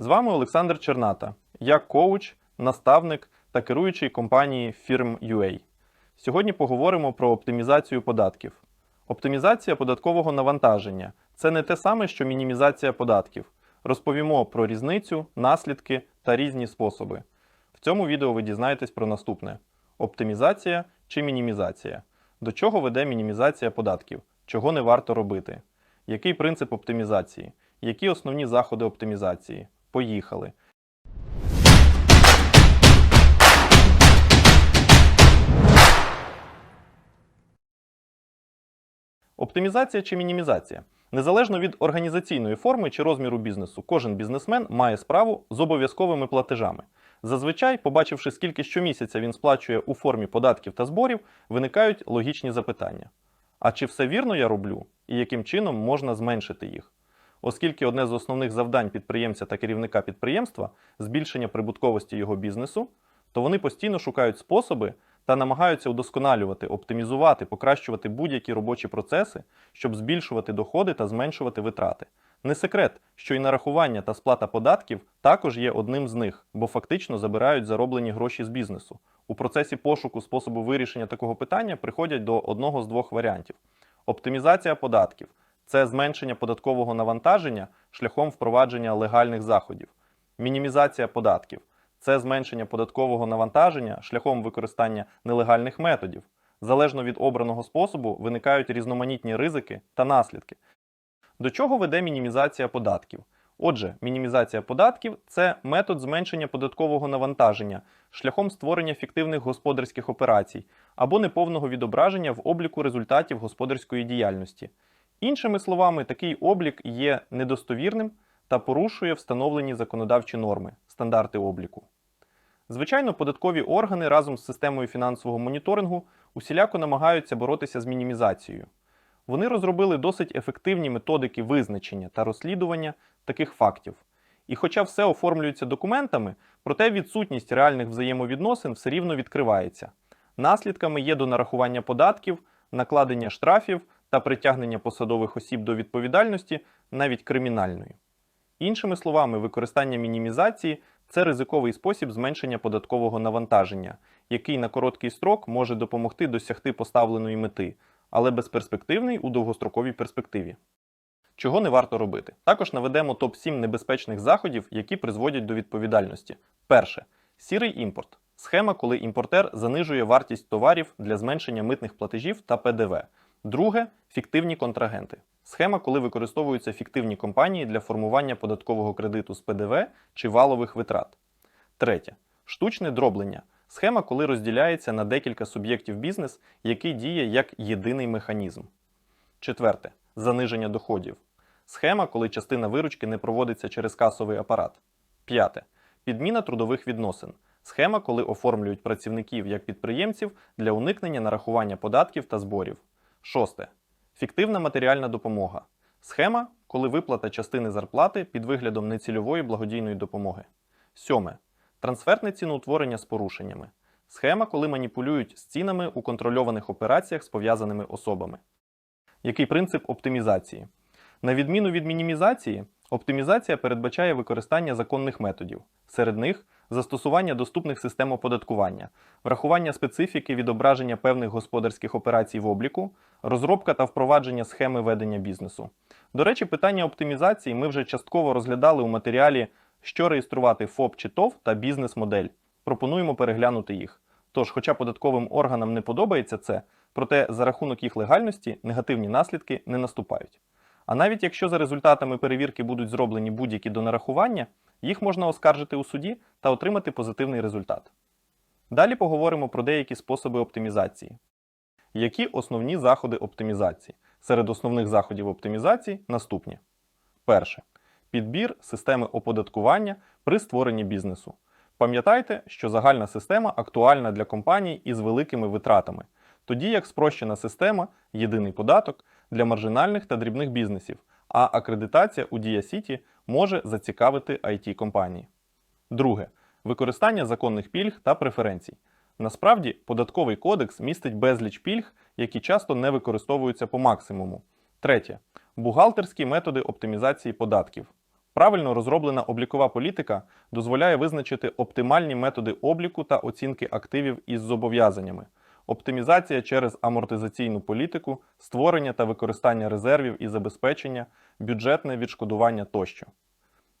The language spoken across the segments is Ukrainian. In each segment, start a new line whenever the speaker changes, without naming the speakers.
З вами Олександр Черната. Я коуч, наставник та керуючий компанії Firm.ua. Сьогодні поговоримо про оптимізацію податків. Оптимізація податкового навантаження це не те саме, що мінімізація податків. Розповімо про різницю, наслідки та різні способи. В цьому відео ви дізнаєтесь про наступне: оптимізація чи мінімізація. До чого веде мінімізація податків? Чого не варто робити? Який принцип оптимізації? Які основні заходи оптимізації? Поїхали. Оптимізація чи мінімізація? Незалежно від організаційної форми чи розміру бізнесу, кожен бізнесмен має справу з обов'язковими платежами. Зазвичай, побачивши, скільки щомісяця він сплачує у формі податків та зборів, виникають логічні запитання: а чи все вірно я роблю, і яким чином можна зменшити їх? Оскільки одне з основних завдань підприємця та керівника підприємства збільшення прибутковості його бізнесу, то вони постійно шукають способи та намагаються удосконалювати, оптимізувати, покращувати будь-які робочі процеси, щоб збільшувати доходи та зменшувати витрати. Не секрет, що і нарахування та сплата податків також є одним з них, бо фактично забирають зароблені гроші з бізнесу. У процесі пошуку способу вирішення такого питання приходять до одного з двох варіантів: оптимізація податків це зменшення податкового навантаження шляхом впровадження легальних заходів, мінімізація податків це зменшення податкового навантаження шляхом використання нелегальних методів. Залежно від обраного способу виникають різноманітні ризики та наслідки. До чого веде мінімізація податків? Отже, мінімізація податків це метод зменшення податкового навантаження шляхом створення фіктивних господарських операцій або неповного відображення в обліку результатів господарської діяльності. Іншими словами, такий облік є недостовірним та порушує встановлені законодавчі норми, стандарти обліку. Звичайно, податкові органи разом з системою фінансового моніторингу усіляко намагаються боротися з мінімізацією. Вони розробили досить ефективні методики визначення та розслідування таких фактів. І хоча все оформлюється документами, проте відсутність реальних взаємовідносин все рівно відкривається. Наслідками є до нарахування податків, накладення штрафів та притягнення посадових осіб до відповідальності, навіть кримінальної. Іншими словами, використання мінімізації це ризиковий спосіб зменшення податкового навантаження, який на короткий строк може допомогти досягти поставленої мети, але безперспективний у довгостроковій перспективі. Чого не варто робити? Також наведемо топ-7 небезпечних заходів, які призводять до відповідальності. Перше сірий імпорт схема, коли імпортер занижує вартість товарів для зменшення митних платежів та ПДВ. Друге фіктивні контрагенти. Схема, коли використовуються фіктивні компанії для формування податкового кредиту з ПДВ чи валових витрат. Третє штучне дроблення. Схема, коли розділяється на декілька суб'єктів бізнес, який діє як єдиний механізм. Четверте заниження доходів. Схема, коли частина виручки не проводиться через касовий апарат. П'яте підміна трудових відносин. Схема, коли оформлюють працівників як підприємців для уникнення нарахування податків та зборів. Шосте. Фіктивна матеріальна допомога. Схема, коли виплата частини зарплати під виглядом нецільової благодійної допомоги. Сьоме. Трансфертне ціноутворення з порушеннями. Схема, коли маніпулюють з цінами у контрольованих операціях з пов'язаними особами. Який принцип оптимізації? На відміну від мінімізації, оптимізація передбачає використання законних методів. Серед них застосування доступних систем оподаткування, врахування специфіки відображення певних господарських операцій в обліку, розробка та впровадження схеми ведення бізнесу. До речі, питання оптимізації ми вже частково розглядали у матеріалі, що реєструвати ФОП чи ТОВ та бізнес-модель. Пропонуємо переглянути їх. Тож, хоча податковим органам не подобається це, проте за рахунок їх легальності негативні наслідки не наступають. А навіть якщо за результатами перевірки будуть зроблені будь-які донарахування, їх можна оскаржити у суді та отримати позитивний результат. Далі поговоримо про деякі способи оптимізації. Які основні заходи оптимізації? Серед основних заходів оптимізації наступні: перше підбір системи оподаткування при створенні бізнесу. Пам'ятайте, що загальна система актуальна для компаній із великими витратами, тоді як спрощена система єдиний податок для маржинальних та дрібних бізнесів, а акредитація у Дія Сіті може зацікавити it компанії. Друге використання законних пільг та преференцій. Насправді, податковий кодекс містить безліч пільг, які часто не використовуються по максимуму. Третє бухгалтерські методи оптимізації податків. Правильно розроблена облікова політика дозволяє визначити оптимальні методи обліку та оцінки активів із зобов'язаннями, оптимізація через амортизаційну політику, створення та використання резервів і забезпечення, бюджетне відшкодування тощо.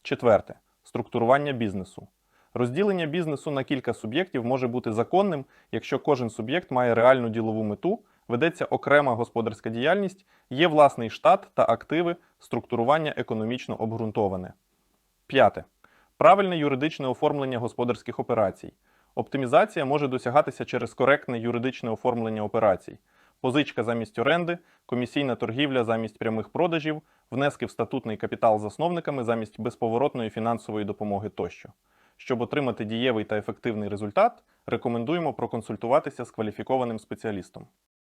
Четверте структурування бізнесу. Розділення бізнесу на кілька суб'єктів може бути законним, якщо кожен суб'єкт має реальну ділову мету, ведеться окрема господарська діяльність, є власний штат та активи, структурування економічно обґрунтоване. П'яте. Правильне юридичне оформлення господарських операцій. Оптимізація може досягатися через коректне юридичне оформлення операцій. Позичка замість оренди, комісійна торгівля замість прямих продажів, внески в статутний капітал засновниками замість безповоротної фінансової допомоги тощо. Щоб отримати дієвий та ефективний результат, рекомендуємо проконсультуватися з кваліфікованим спеціалістом.